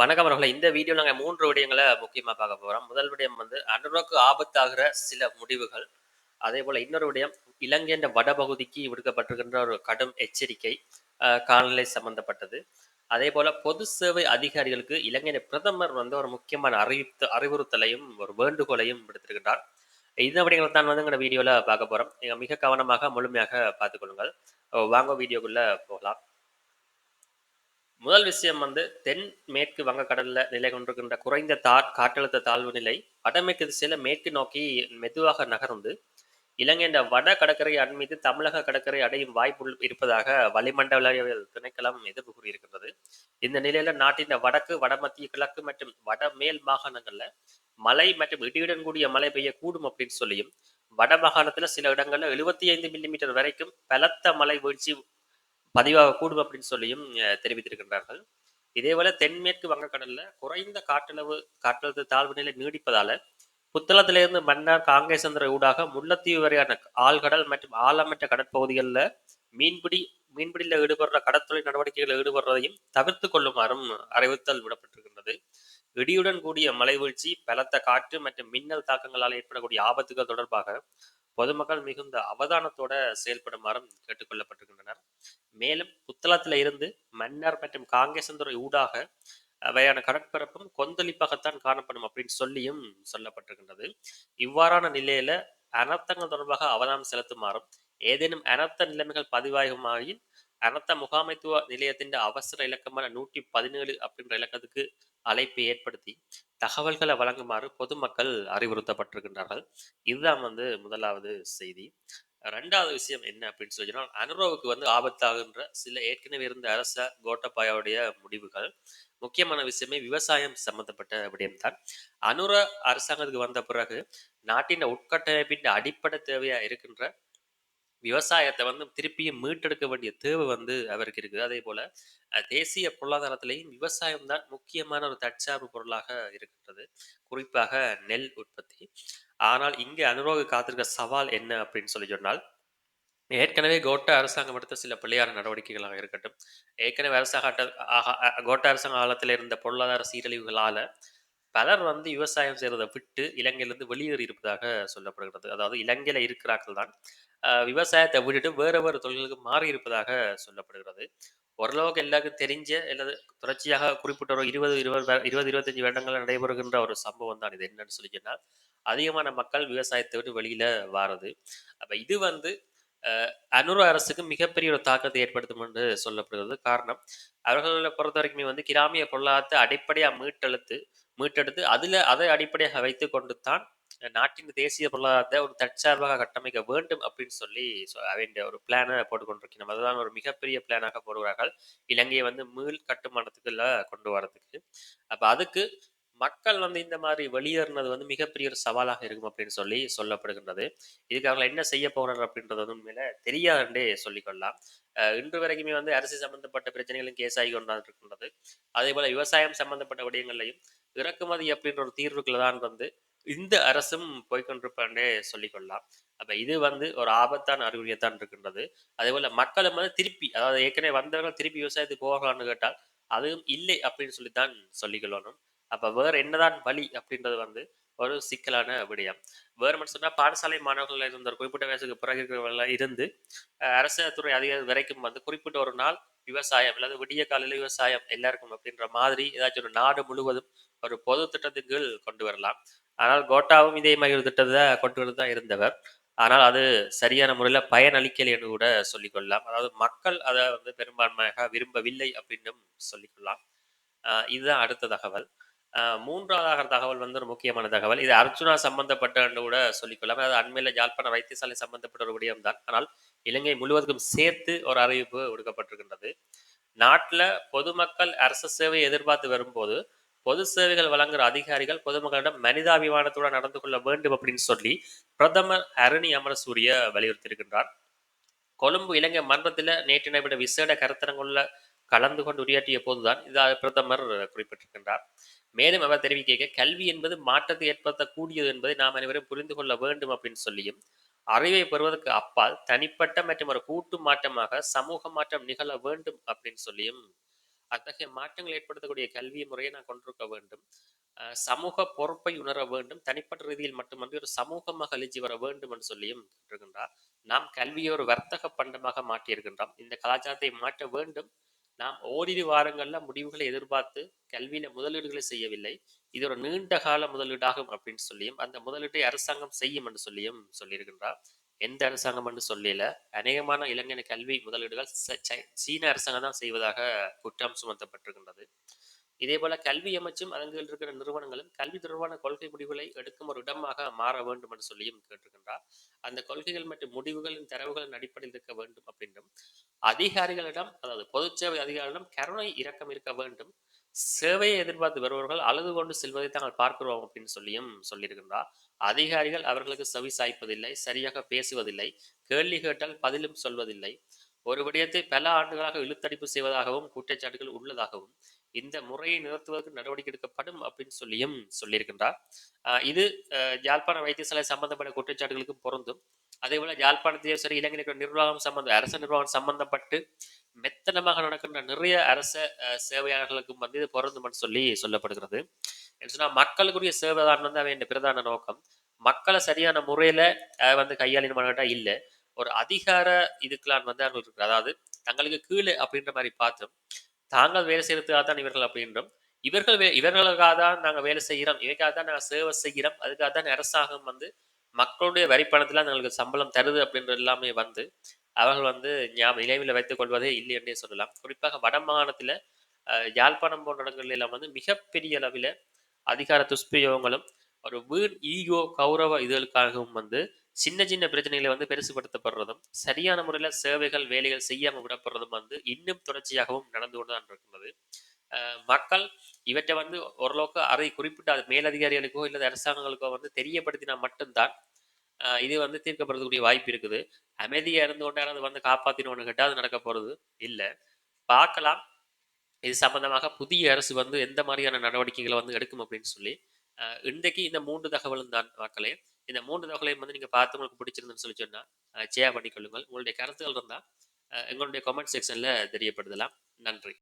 வணக்கம் அவர்களை. இந்த வீடியோ நாங்கள் மூன்று விடயங்களை முக்கியமாக பார்க்க போகிறோம் முதல் விடயம் வந்து அனுராக்கு ஆபத்தாகிற சில முடிவுகள். அதே போல் இன்னொரு விடயம் இலங்கையின் வடபகுதிக்கு விடுக்கப்பட்டிருக்கின்ற ஒரு கடும் எச்சரிக்கை காலநிலை சம்பந்தப்பட்டது. அதே போல் பொது சேவை அதிகாரிகளுக்கு இலங்கையின் பிரதமர் வந்து ஒரு முக்கியமான அறிவித்து அறிவுறுத்தலையும் ஒரு வேண்டுகோளையும் விடுத்திருக்கின்றார். இந்த விடயங்களை தான் வந்து எங்களோட வீடியோவில் பார்க்க போகிறோம் நீங்கள் மிக கவனமாக முழுமையாக பார்த்துக்கொள்ளுங்கள். வாங்க வீடியோக்குள்ளே போகலாம். முதல் விஷயம் வந்து தென் மேற்கு வங்கக்கடலில் நிலை கொண்டிருக்கின்ற குறைந்த தா காற்றழுத்த தாழ்வு நிலை வடமேற்கு திசையில் மேற்கு நோக்கி மெதுவாக நகர்ந்து இலங்கையின் வட கடற்கரை அண்மீது தமிழக கடற்கரை அடையும் வாய்ப்பு இருப்பதாக வளிமண்டலவியல் திணைக்களம் எதிர்ப்பு கூறியிருக்கின்றது. இந்த நிலையில நாட்டின் வடக்கு வடமத்திய கிழக்கு மற்றும் வடமேல் மாகாணங்கள்ல மழை மற்றும் இடியுடன் கூடிய மழை பெய்யக்கூடும் அப்படின்னு சொல்லியும் வட மாகாணத்துல சில இடங்கள்ல எழுபத்தி ஐந்து மில்லிமீட்டர் வரைக்கும் பலத்த மழை வீழ்ச்சி பதிவாகக்கூடும் அப்படின்னு சொல்லியும் தெரிவித்திருக்கின்றார்கள். இதேபோல தென்மேற்கு வங்கக்கடல்ல குறைந்த காற்றளவு காற்றழுத்த தாழ்வு நிலை நீடிப்பதால புத்தளத்திலிருந்து மன்னார் காங்கேசந்திர ஊடாக முல்லைத்தீவு வரையான ஆழ்கடல் மற்றும் ஆழமற்ற கடற்பகுதிகளில் மீன்பிடி மீன்பிடியில் ஈடுபடுற கடற்தொழில் நடவடிக்கைகளில் ஈடுபடுறதையும் தவிர்த்து கொள்ளுமாறும் அறிவுறுத்தல் விடப்பட்டிருக்கின்றது. இடியுடன் கூடிய மழை வீழ்ச்சி பலத்த காற்று மற்றும் மின்னல் தாக்கங்களால் ஏற்படக்கூடிய ஆபத்துகள் தொடர்பாக பொதுமக்கள் மிகுந்த அவதானத்தோட செயல்படுமாறும் கேட்டுக்கொள்ளப்பட்டிருக்கின்றனர் மேலும் புத்தளத்துல இருந்து மன்னார் மற்றும் காங்கேசந்தரை ஊடாக அவையான கடற்பரப்பும் கொந்தளிப்பாகத்தான் காணப்படும் அப்படின்னு சொல்லியும் சொல்லப்பட்டிருக்கின்றது. இவ்வாறான நிலையில அனர்த்தங்கள் தொடர்பாக அவதானம் செலுத்துமாறும் ஏதேனும் அனர்த்த நிலைமைகள் பதிவாகுமாயின் அனர்த்த முகாமைத்துவ நிலையத்தின் அவசர இலக்கமான நூற்றி பதினேழு அப்படின்ற இலக்கத்துக்கு அழைப்பை ஏற்படுத்தி தகவல்களை வழங்குமாறு பொதுமக்கள் அறிவுறுத்தப்பட்டிருக்கின்றார்கள். இதுதான் வந்து முதலாவது செய்தி. ரெண்டாவது விஷயம் என்ன அப்படின்னு சொல்லி அனுரோவுக்கு வந்து ஆபத்தாகின்ற சில ஏற்கனவே இருந்த அரச கோட்டபாயாவுடைய முடிவுகள் முக்கியமான விஷயமே விவசாயம் சம்பந்தப்பட்ட விடயம்தான். அனுர அரசாங்கத்துக்கு வந்த பிறகு நாட்டின் உட்கட்டமைப்பின் அடிப்படை தேவையா இருக்கின்ற விவசாயத்தை வந்து திருப்பியும் மீட்டெடுக்க வேண்டிய தேவை வந்து அவருக்கு இருக்குது. அதே போல தேசிய பொருளாதாரத்திலையும் விவசாயம் தான் முக்கியமான ஒரு தற்சார்பு பொருளாக இருக்கின்றது. குறிப்பாக நெல் உற்பத்தி. ஆனால் இங்கே அனுரோக காத்திருக்க சவால் என்ன அப்படின்னு சொல்லி சொன்னால் ஏற்கனவே கோட்ட அரசாங்கம் எடுத்த சில பிள்ளையார நடவடிக்கைகளாக இருக்கட்டும் ஏற்கனவே அரசாங்க கோட்ட அரசாங்க காலத்தில் இருந்த பொருளாதார சீரழிவுகளால் பலர் வந்து விவசாயம் செய்கிறத விட்டு இலங்கையிலிருந்து வெளியேறி இருப்பதாக சொல்லப்படுகிறது. அதாவது இலங்கையில் இருக்கிறார்கள் தான். விவசாயத்தை விட்டுட்டு வேற வேறு தொழில்களுக்கு மாறி இருப்பதாக சொல்லப்படுகிறது. ஓரளவுக்கு எல்லாருக்கும் தெரிஞ்ச அல்லது தொடர்ச்சியாக குறிப்பிட்ட ஒரு இருபது இருபது இருபது இருபத்தஞ்சு வருடங்கள் நடைபெறுகின்ற ஒரு சம்பவம் தான் இது. என்னன்னு சொல்லி சொன்னால் அதிகமான மக்கள் விவசாயத்தை விட்டு வெளியில வாரது. அப்ப இது வந்து அனுர அரசுக்கு மிகப்பெரிய ஒரு தாக்கத்தை ஏற்படுத்தும் என்று சொல்லப்படுகிறது. காரணம் அவர்களை பொறுத்த வரைக்குமே வந்து கிராமிய பொருளாதாரத்தை அடிப்படையாக மீட்டெழுத்து மீட்டெடுத்து அதில் அதை அடிப்படையாக வைத்து கொண்டு தான் நாட்டின் தேசிய பொருளாதாரத்தை ஒரு தற்சார்பாக கட்டமைக்க வேண்டும் அப்படின்னு சொல்லி சொ- வேண்டிய ஒரு பிளானை போட்டுக்கொண்டிருக்கணும் அதுதான் ஒரு மிகப்பெரிய பிளானாக போடுவார்கள் இலங்கையை வந்து மீள் கட்டுமானத்துக்குள்ள கொண்டு வரதுக்கு அப்ப அதுக்கு மக்கள் வந்து இந்த மாதிரி வெளியேறினது வந்து மிகப்பெரிய ஒரு சவாலாக இருக்கும் அப்படின்னு சொல்லி சொல்லப்படுகின்றது. இதுக்கு அவங்க என்ன செய்ய போகிறார் அப்படின்றது வந்து உண்மையில தெரியாதுன்றே சொல்லிக்கொள்ளலாம். இன்று வரைக்குமே வந்து அரசு சம்பந்தப்பட்ட பிரச்சனைகளும் கேஸ் ஆகி கொண்டாந்து இருக்கின்றது அதே போல விவசாயம் சம்பந்தப்பட்ட விடயங்களையும் இறக்குமதி அப்படின்ற ஒரு தீர்வுக்குள்ள தான் வந்து இந்த அரசும் போய்கொண்டிருப்பாண்டே சொல்லிக்கொள்ளலாம் அப்ப இது வந்து ஒரு ஆபத்தான அறிகுறியத்தான் இருக்கின்றது. அதே போல மக்களும் வந்து திருப்பி அதாவது ஏற்கனவே வந்தவர்கள் திருப்பி விவசாயத்துக்கு போகலாம்னு கேட்டால் அதுவும் இல்லை அப்படின்னு சொல்லித்தான் சொல்லிக்கொள்ளணும் அப்ப வேற என்னதான் வழி அப்படின்றது வந்து ஒரு சிக்கலான விடயம். வேறு மட்டும் பாடசாலை மாணவர்கள் இருந்த ஒரு குறிப்பிட்ட வயசுக்கு பிறகு இருக்கிறவர்கள் இருந்து அஹ், அரசு துறை அதிகாரி வரைக்கும் வந்து குறிப்பிட்ட ஒரு நாள் விவசாயம் அல்லது விடிய காலையில விவசாயம் எல்லாருக்கும் அப்படின்ற மாதிரி ஏதாச்சும் ஒரு நாடு முழுவதும் ஒரு பொது திட்டத்தின் கீழ் கொண்டு வரலாம். ஆனால் கோட்டாவும் இதே மாதிரி ஒரு திட்டத்தை கொண்டு வந்து தான் இருந்தவர். ஆனால் அது சரியான முறையில் பயனளிக்கல் என்று கூட சொல்லிக்கொள்ளலாம் அதாவது மக்கள் அதை வந்து பெரும்பான்மையாக விரும்பவில்லை அப்படின்னும் சொல்லிக்கொள்ளலாம் இதுதான் அடுத்த தகவல். மூன்றாவதாக தகவல் வந்து ஒரு முக்கியமான தகவல். இது அர்ஜுனா சம்பந்தப்பட்ட என்று கூட சொல்லிக்கொள்ளலாம் அதாவது அண்மையில் யாழ்ப்பாண வைத்தியசாலை சம்பந்தப்பட்ட ஒரு விடயம் தான். ஆனால் இலங்கை முழுவதுக்கும் சேர்த்து ஒரு அறிவிப்பு விடுக்கப்பட்டிருக்கின்றது நாட்டில் பொதுமக்கள் அரசு சேவையை எதிர்பார்த்து வரும்போது பொது சேவைகள் வழங்குகிற அதிகாரிகள் பொதுமக்களிடம் மனிதாபிமானத்துடன் நடந்து கொள்ள வேண்டும் அப்படின்னு சொல்லி பிரதமர் அரணி அமரசூரிய வலியுறுத்தியிருக்கின்றார். கொழும்பு இலங்கை மன்றத்தில் நேற்று நடைபெற்ற விசேட கருத்தரங்குள்ள கலந்து கொண்டு உரையாற்றிய போதுதான் இதை பிரதமர் குறிப்பிட்டிருக்கின்றார். மேலும் அவர் தெரிவிக்க கல்வி என்பது மாற்றத்தை ஏற்படுத்தக்கூடியது என்பதை நாம் அனைவரும் புரிந்து கொள்ள வேண்டும் அப்படின்னு சொல்லியும் அறிவை பெறுவதற்கு அப்பால் தனிப்பட்ட மற்றும் ஒரு கூட்டு மாற்றமாக சமூக மாற்றம் நிகழ வேண்டும் அப்படின்னு சொல்லியும் அத்தகைய மாற்றங்கள் ஏற்படுத்தக்கூடிய கல்வி முறையை நான் கொண்டிருக்க வேண்டும். சமூக பொறுப்பை உணர வேண்டும். தனிப்பட்ட ரீதியில் மட்டுமன்றி ஒரு சமூகமாக அழிஞ்சி வர வேண்டும் என்று சொல்லியும் இருக்கின்றார் நாம் கல்வியை ஒரு வர்த்தக பண்டமாக மாற்றியிருக்கின்றோம். இந்த கலாச்சாரத்தை மாற்ற வேண்டும். நாம் ஓரிரு வாரங்கள்ல முடிவுகளை எதிர்பார்த்து கல்வியில முதலீடுகளை செய்யவில்லை. இது ஒரு நீண்ட கால முதலீடாகும் அப்படின்னு சொல்லியும் அந்த முதலீட்டை அரசாங்கம் செய்யும் என்று சொல்லியும் சொல்லியிருக்கின்றார். எந்த அரசாங்கம் சொல்லல. அநேகமான இளைஞர் கல்வி முதலீடுகள் ச- சை- சீன அரசாங்கம் தான் செய்வதாக குற்றம் சுமத்தப்பட்டிருக்கின்றது. இதே போல கல்வி அமைச்சும் அரங்கில் இருக்கிற நிறுவனங்களும் கல்வி தொடர்பான கொள்கை முடிவுகளை எடுக்கும் ஒரு இடமாக மாற வேண்டும் என்று சொல்லியும் கேட்டிருக்கின்றார். அந்த கொள்கைகள் மற்றும் முடிவுகளின் தரவுகளின் அடிப்படையில் இருக்க வேண்டும் அப்படின்றும் அதிகாரிகளிடம் அதாவது பொதுச் சேவை அதிகாரிகளிடம் கருணை இரக்கம் இருக்க வேண்டும். சேவையை எதிர்பார்த்து வருபவர்கள் அழுது கொண்டு செல்வதை தாங்கள் பார்க்கிறோம் அப்படின்னு சொல்லியும் சொல்லியிருக்கின்றார். அதிகாரிகள் அவர்களுக்கு செவி சாய்ப்பதில்லை சரியாக பேசுவதில்லை கேள்வி கேட்டால் பதிலும் சொல்வதில்லை. ஒரு விடயத்தை பல ஆண்டுகளாக இழுத்தடிப்பு செய்வதாகவும் குற்றச்சாட்டுகள் உள்ளதாகவும் இந்த முறையை நிறுத்துவதற்கு நடவடிக்கை எடுக்கப்படும் அப்படின்னு சொல்லியும் சொல்லியிருக்கின்றார். இது யாழ்ப்பாண வைத்தியசாலை சம்பந்தப்பட்ட குற்றச்சாட்டுகளுக்கும் பொருந்தும். அதே போல யாழ்ப்பாணத்திலே சரி இலங்கையில் நிர்வாகம் சம்பந்த அரச நிர்வாகம் சம்பந்தப்பட்டு மெத்தனமாக நடக்கின்ற நிறைய அரச சேவையாளர்களுக்கும் வந்து இது பொருந்தும்னு சொல்லி சொல்லப்படுகிறது. என்ன சொன்னா மக்களுக்குரிய சேவை தான் வந்து அவன் பிரதான நோக்கம். மக்களை சரியான முறையில ஆஹ் வந்து கையாளினமாட்டா இல்ல. ஒரு அதிகார இதுக்கெல்லாம் வந்து அவர்கள் இருக்கு அதாவது தங்களுக்கு கீழே அப்படின்ற மாதிரி பார்த்தோம். தாங்கள் வேலை செய்யறதுக்காக தான் இவர்கள் அப்படின்றோம் இவர்கள் வே- இவர்களுக்காக தான் நாங்கள் வேலை செய்கிறோம் இவருக்காக தான் நாங்கள் சேவை செய்கிறோம் அதுக்காக தான் அரசாங்கம் வந்து மக்களுடைய வரிப்பணத்தில் எங்களுக்கு சம்பளம் தருது அப்படின்ற எல்லாமே வந்து அவர்கள் வந்து ஞாபகம் நினைவில் வைத்துக் கொள்வதே இல்லை என்றே சொல்லலாம். குறிப்பாக வட மாகாணத்தில் யாழ்ப்பாணம் போன்ற இடங்களில் எல்லாம் வந்து மிகப்பெரிய அளவில் அதிகார துஷ்பிரயோகங்களும் ஒரு வீண் ஈகோ கௌரவ இதழுக்காகவும் வந்து சின்ன சின்ன பிரச்சனைகளை வந்து பெருசுபடுத்தப்படுறதும் சரியான முறையில சேவைகள் வேலைகள் செய்யாம விடப்படுறதும் வந்து இன்னும் தொடர்ச்சியாகவும் நடந்து கொண்டு தான் இருக்கிறது மக்கள் இவற்றை வந்து ஓரளவுக்கு அதை குறிப்பிட்ட அது மேலதிகாரிகளுக்கோ இல்லை அரசாங்கங்களுக்கோ வந்து தெரியப்படுத்தினா மட்டும்தான் இது வந்து தீர்க்கப்படுறதுக்கூடிய வாய்ப்பு இருக்குது. அமைதியா இருந்து கொண்டு யாராவது வந்து காப்பாத்தினோன்னு கேட்டால் அது நடக்க போறது இல்லை. பார்க்கலாம். இது சம்பந்தமாக புதிய அரசு வந்து எந்த மாதிரியான நடவடிக்கைகளை வந்து எடுக்கும் அப்படின்னு சொல்லி இன்றைக்கு இந்த மூன்று தகவலும் தான் மக்களே. இந்த மூன்று தகவலையும் வந்து நீங்க பார்த்து உங்களுக்கு பிடிச்சிருந்துன்னு சொல்லி சொன்னா ஷேர் பண்ணிக்கொள்ளுங்கள். உங்களுடைய கருத்துக்கள் இருந்தால் எங்களுடைய கமெண்ட் செக்ஷன்ல தெரியப்படுத்தலாம். நன்றி.